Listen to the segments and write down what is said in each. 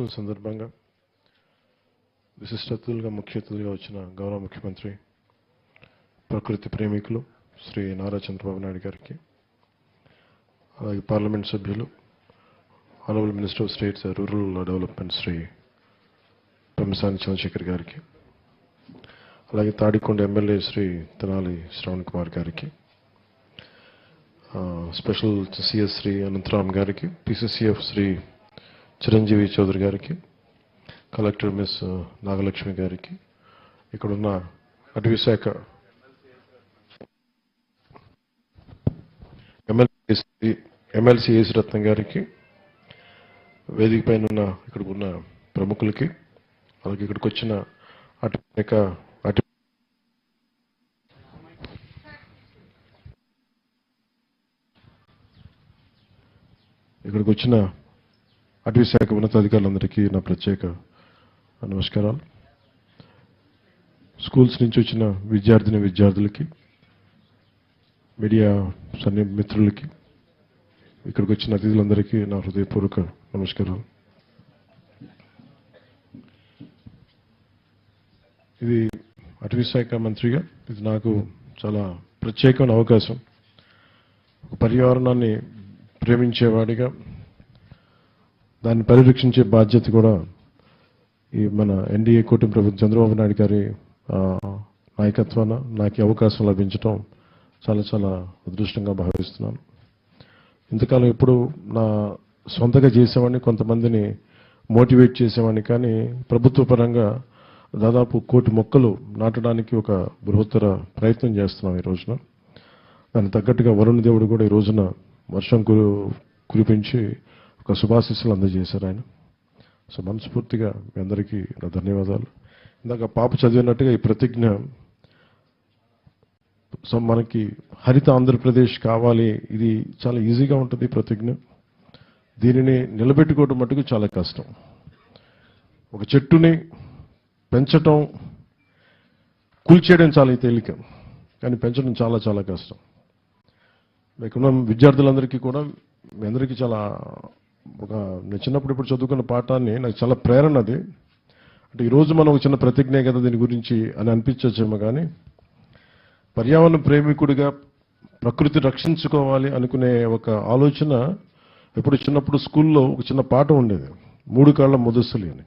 దినోత్సవం సందర్భంగా విశిష్ట అతిథులుగా ముఖ్య అతిథులుగా వచ్చిన గౌరవ ముఖ్యమంత్రి ప్రకృతి ప్రేమికులు శ్రీ నారా చంద్రబాబు నాయుడు గారికి అలాగే పార్లమెంట్ సభ్యులు honourable minister of states rural development Sri Pemmasani Chandrasekhar గారికి అలాగే తాడికొండ ఎమ్మెల్యే శ్రీ తెనాలి శ్రవణ్ కుమార్ గారికి స్పెషల్ సిఎస్ శ్రీ అనంతరామ్ గారికి పిసిసిఎఫ్ శ్రీ చిరంజీవి చౌదరి గారికి కలెక్టర్ మిస్ నాగలక్ష్మి గారికి ఇక్కడున్న అటవీ శాఖ ఎమ్మెల్సీ ఎమ్మెల్సీ ఏసి రత్నం గారికి వేదిక పైన ఉన్న ఇక్కడ ఉన్న ప్రముఖులకి అలాగే ఇక్కడికి వచ్చిన అటు శాఖ అటు ఇక్కడికి వచ్చిన అటవీ శాఖ ఉన్నతాధికారులందరికీ నా ప్రత్యేక నమస్కారాలు. స్కూల్స్ నుంచి వచ్చిన విద్యార్థిని విద్యార్థులకి మీడియా సన్ని మిత్రులకి ఇక్కడికి వచ్చిన అతిథులందరికీ నా హృదయపూర్వక నమస్కారాలు. ఇది అటవీశాఖ మంత్రిగా ఇది నాకు చాలా ప్రత్యేకమైన అవకాశం. ఒక పర్యావరణాన్ని ప్రేమించేవాడిగా దాన్ని పరిరక్షించే బాధ్యత కూడా ఈ మన ఎన్డీఏ కూటమి ప్రభుత్వం చంద్రబాబు నాయుడు గారి నాయకత్వాన నాకు అవకాశం లభించడం చాలా చాలా అదృష్టంగా భావిస్తున్నాను. ఇంతకాలం ఎప్పుడు నా సొంతగా చేసేవాడిని కొంతమందిని మోటివేట్ చేసేవాడిని కానీ ప్రభుత్వ పరంగా దాదాపు కోటి మొక్కలు నాటడానికి ఒక బృహత్తర ప్రయత్నం చేస్తున్నాం ఈ రోజున. దానికి తగ్గట్టుగా వరుణ దేవుడు కూడా ఈ రోజున వర్షం కురు కురిపించి ఒక శుభాశిస్సులు అందజేశారు ఆయన. సో మనస్ఫూర్తిగా మీ అందరికీ నా ధన్యవాదాలు. ఇందాక పాప చదివినట్టుగా ఈ ప్రతిజ్ఞ సో మనకి హరిత ఆంధ్రప్రదేశ్ కావాలి ఇది చాలా ఈజీగా ఉంటుంది ప్రతిజ్ఞ. దీనిని నిలబెట్టుకోవడం మటుకు చాలా కష్టం. ఒక చెట్టుని పెంచటం కూల్చేయడం చాలా తేలిక కానీ పెంచడం చాలా చాలా కష్టం. మీకున్న విద్యార్థులందరికీ కూడా మీ అందరికీ చాలా ఒక నేను చిన్నప్పుడు ఇప్పుడు చదువుకున్న పాఠాన్ని నాకు చాలా ప్రేరణ అది. అంటే ఈరోజు మనం ఒక చిన్న ప్రతిజ్ఞ కదా దీని గురించి అని అనిపించచ్చేమో కానీ పర్యావరణ ప్రేమికుడిగా ప్రకృతి రక్షించుకోవాలి అనుకునే ఒక ఆలోచన ఇప్పుడు చిన్నప్పుడు స్కూల్లో ఒక చిన్న పాట ఉండేది. మూడు కాళ్ళ ముదస్సులు అని.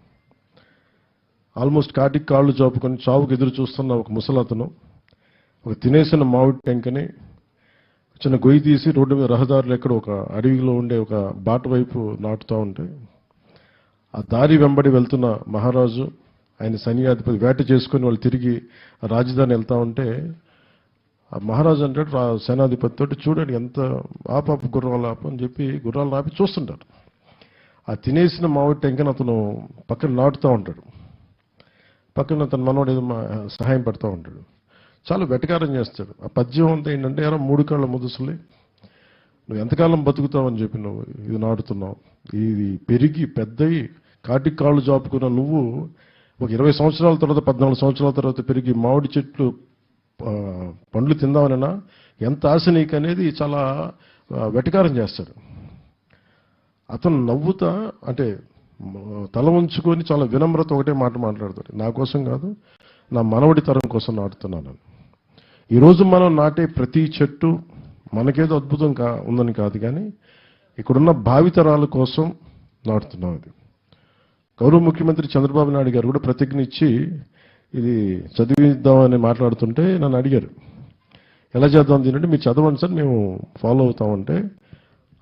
ఆల్మోస్ట్ కాటికి కాళ్ళు చాపుకొని చావుకు ఎదురు చూస్తున్న ఒక ముసలతను ఒక తినేసిన మామిడి టెంకని చిన్న గొయ్యి తీసి రోడ్డు మీద రహదారులు ఎక్కడ ఒక అడవిలో ఉండే ఒక బాట వైపు నాటుతూ ఉంటే ఆ దారి వెంబడి వెళ్తున్న మహారాజు ఆయన సైన్యాధిపతి వేట చేసుకొని వాళ్ళు తిరిగి రాజధాని వెళ్తూ ఉంటే ఆ మహారాజు అంటాడు రా సేనాధిపతి తోటి చూడండి ఎంత ఆపాపు గుర్రాలు ఆపు అని చెప్పి గుర్రాలు ఆపి చూస్తుంటారు. ఆ తినేసిన మామిడి టెంకని అతను పక్కన నాటుతూ ఉంటాడు. పక్కన తన మనోడు ఏదో మా- సహాయం పడుతూ ఉంటాడు. చాలా వెటకారం చేస్తాడు. ఆ పద్యం అంతా ఏంటంటే ఎవరో మూడు కాళ్ళ ముదుసులే. నువ్వు ఎంతకాలం బతుకుతావని చెప్పి నువ్వు ఇది నాటుతున్నావు. ఇది పెరిగి పెద్దయి కాటి కాళ్ళు జాపుకున్న నువ్వు ఒక ఇరవై సంవత్సరాల తర్వాత పద్నాలుగు సంవత్సరాల తర్వాత పెరిగి మామిడి చెట్లు పండ్లు తిందామనన్నా ఎంత ఆశ నీకు అనేది చాలా వెటకారం చేస్తాడు. అతను నవ్వుతా అంటే తల ఉంచుకొని చాలా వినమ్రత ఒకటే మాట మాట్లాడతాడు. నా కోసం కాదు నా మనవడి తరం కోసం నాటుతున్నాను ఈరోజు మనం నాటే ప్రతి చెట్టు మనకేదో అద్భుతం కా ఉందని కాదు కానీ ఇక్కడున్న భావితరాల కోసం నాటుతున్నాం ఇది. గౌరవ ముఖ్యమంత్రి చంద్రబాబు నాయుడు గారు కూడా ప్రతిజ్ఞ ఇచ్చి ఇది చదివిద్దామని మాట్లాడుతుంటే నన్ను అడిగారు. ఎలా చేద్దాం దీనంటే మీరు చదవండి సార్ మేము ఫాలో అవుతామంటే.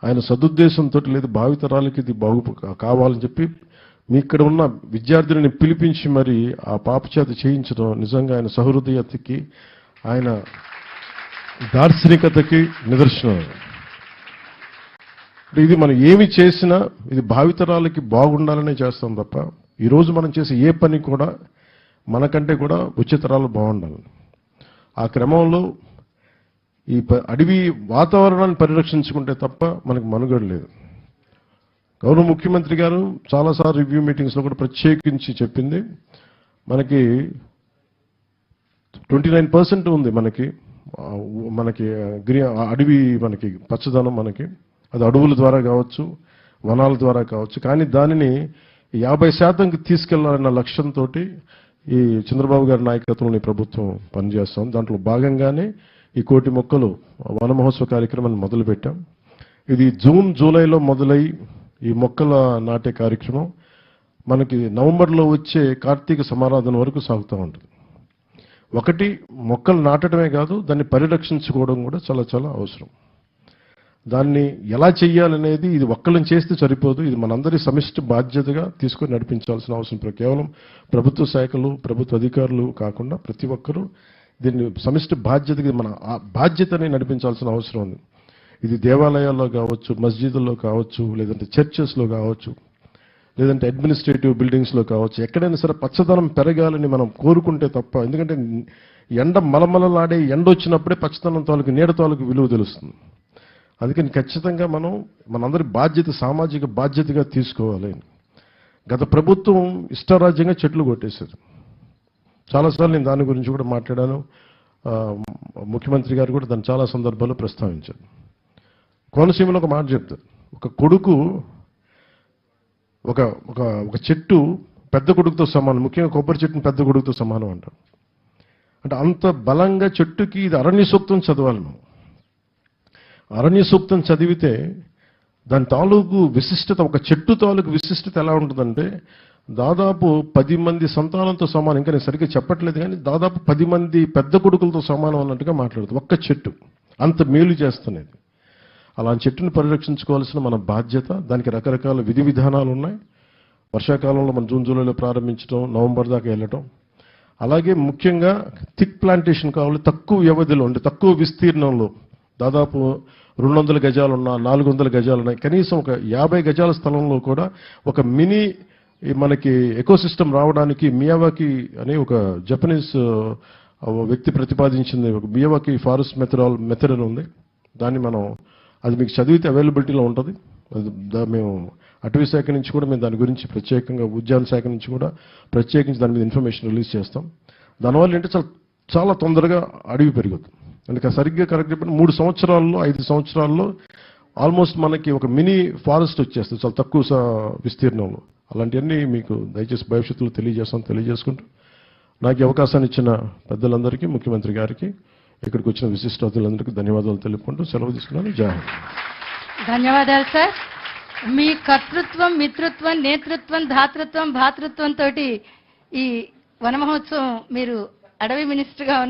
ఆయన సదుద్దేశంతో లేదు భావితరాలకి ఇది బాగు కావాలని చెప్పి మీ ఇక్కడ ఉన్న విద్యార్థిని పిలిపించి మరి ఆ పాప చేత చేయించడం నిజంగా ఆయన సహృదయతకి ఆయన దార్శనికతకి నిదర్శనం. ఇది మనం ఏమి చేసినా ఇది భావితరాలకి బాగుండాలనే చేస్తాం తప్ప ఈరోజు మనం చేసే ఏ పని కూడా మనకంటే కూడా ఉచితరాలు బాగుండాలి. ఆ క్రమంలో ఈ ప- అడవి వాతావరణాన్ని పరిరక్షించుకుంటే తప్ప మనకు మనుగడ లేదు. గౌరవ ముఖ్యమంత్రి గారు చాలాసార్లు రివ్యూ మీటింగ్స్లో కూడా ప్రత్యేకించి చెప్పింది మనకి ట్వంటీ నైన్ పర్సెంట్ ఉంది మనకి. మనకి గ్రీ అడవి మనకి పచ్చదనం మనకి. అది అడవుల ద్వారా కావచ్చు వనాల ద్వారా కావచ్చు. కానీ దానిని యాభై శాతంకి తీసుకెళ్ళాలన్న లక్ష్యంతో ఈ చంద్రబాబు గారి నాయకత్వంలో ఈ ప్రభుత్వం పనిచేస్తాం. దాంట్లో భాగంగానే ఈ కోటి మొక్కలు వన మహోత్సవ కార్యక్రమాన్ని మొదలుపెట్టాం. ఇది జూన్ జూలైలో మొదలై ఈ మొక్కల నాటే కార్యక్రమం. మనకి నవంబర్లో వచ్చే కార్తీక సమారాధన వరకు సాగుతూ ఉంటుంది. ఒకటి మొక్కలు నాటడమే కాదు దాన్ని పరిరక్షించుకోవడం కూడా చాలా చాలా అవసరం. దాన్ని ఎలా చేయాలనేది ఇది ఒక్కళ్ళని చేస్తే సరిపోదు. ఇది మనందరి సమిష్టి బాధ్యతగా తీసుకొని నడిపించాల్సిన అవసరం. కేవలం ప్రభుత్వ శాఖలు ప్రభుత్వ అధికారులు కాకుండా ప్రతి ఒక్కరూ దీన్ని సమిష్టి బాధ్యతగా మన ఆ బాధ్యతని నడిపించాల్సిన అవసరం ఉంది. ఇది దేవాలయాల్లో కావచ్చు మస్జిదుల్లో కావచ్చు లేదంటే చర్చెస్లో కావచ్చు లేదంటే అడ్మినిస్ట్రేటివ్ బిల్డింగ్స్లో కావచ్చు ఎక్కడైనా సరే పచ్చదనం పెరగాలని మనం కోరుకుంటే తప్ప ఎందుకంటే ఎండ మలమలలాడే ఎండ వచ్చినప్పుడే పచ్చదనం తాలూకు నీడ తాలూకు విలువ తెలుస్తుంది. అందుకని ఖచ్చితంగా మనం మనందరి బాధ్యత సామాజిక బాధ్యతగా తీసుకోవాలి. గత ప్రభుత్వం ఇష్టరాజ్యంగా చెట్లు కొట్టేశారు. చాలాసార్లు నేను దాని గురించి కూడా మాట్లాడాను. ముఖ్యమంత్రి గారు కూడా దాన్ని చాలా సందర్భాల్లో ప్రస్తావించారు. కోనసీమలో ఒక మాట చెప్తారు. ఒక కొడుకు ఒక ఒక ఒక చెట్టు పెద్ద కొడుకుతో సమానం ముఖ్యంగా కొబ్బరి చెట్టుని పెద్ద కొడుకుతో సమానం అంటారు. అంటే అంత బలంగా చెట్టుకి ఇది అరణ్య సూక్తం చదవాలి మనం. అరణ్య సూక్తం చదివితే దాని తాలూకు విశిష్టత ఒక చెట్టు తాలూకు విశిష్టత ఎలా ఉంటుందంటే దాదాపు పది మంది సంతానంతో సమానం ఇంకా నేను సరిగ్గా చెప్పట్లేదు కానీ దాదాపు పది మంది పెద్ద కొడుకులతో సమానం అన్నట్టుగా మాట్లాడుతుంది. ఒక్క చెట్టు అంత మేలు చేస్తున్నది. అలాంటి చెట్టుని పరిరక్షించుకోవాల్సిన మన బాధ్యత దానికి రకరకాల విధి విధానాలు ఉన్నాయి. వర్షాకాలంలో మనం జూన్ జూలైలో ప్రారంభించడం నవంబర్ దాకా వెళ్ళటం. అలాగే ముఖ్యంగా థిక్ ప్లాంటేషన్ కావాలి తక్కువ వ్యవధిలో అంటే తక్కువ విస్తీర్ణంలో. దాదాపు రెండు వందల గజాలు ఉన్న నాలుగు వందల గజాలు ఉన్నాయి కనీసం ఒక యాభై గజాల స్థలంలో కూడా ఒక మినీ ఈ మనకి ఎకోసిస్టమ్ రావడానికి మియావాకి అనే ఒక జపనీస్ వ్యక్తి ప్రతిపాదించింది. ఒక మియావాకి ఫారెస్ట్ మెథడాల్ మెథడ్ అని ఉంది. దాన్ని మనం అది మీకు చదివితే అవైలబిలిటీలో ఉంటుంది. అది దా- మేము అటవీ శాఖ నుంచి కూడా మేము దాని గురించి ప్రత్యేకంగా ఉద్యాన శాఖ నుంచి కూడా ప్రత్యేకించి దాని మీద ఇన్ఫర్మేషన్ రిలీజ్ చేస్తాం. దానివల్ల ఏంటంటే చాలా చాలా తొందరగా అడవి పెరుగుతుంది. అందుకే సరిగ్గా కరెక్ట్ చెప్పిన మూడు సంవత్సరాల్లో ఐదు సంవత్సరాల్లో ఆల్మోస్ట్ మనకి ఒక మినీ ఫారెస్ట్ వచ్చేస్తుంది చాలా తక్కువ విస్తీర్ణంలో. అలాంటివన్నీ మీకు దయచేసి భవిష్యత్తులో తెలియజేస్తాను తెలియజేసుకుంటూ. నాకు అవకాశాన్ని ఇచ్చిన పెద్దలందరికీ ముఖ్యమంత్రి గారికి ఇక్కడికి వచ్చిన విశిష్ట అతిథులందరికీ ధన్యవాదాలు తెలుపుకుంటూ సెలవు తీసుకున్నాను. జై ధన్యవాదాలు సార్ మీ కర్తృత్వం మిత్రత్వం నేతృత్వం ధాతృత్వం భాతృత్వం తోటి ఈ వనమహోత్సవం మీరు అడవి మినిస్టర్గా ఉన్నారు ఉన్న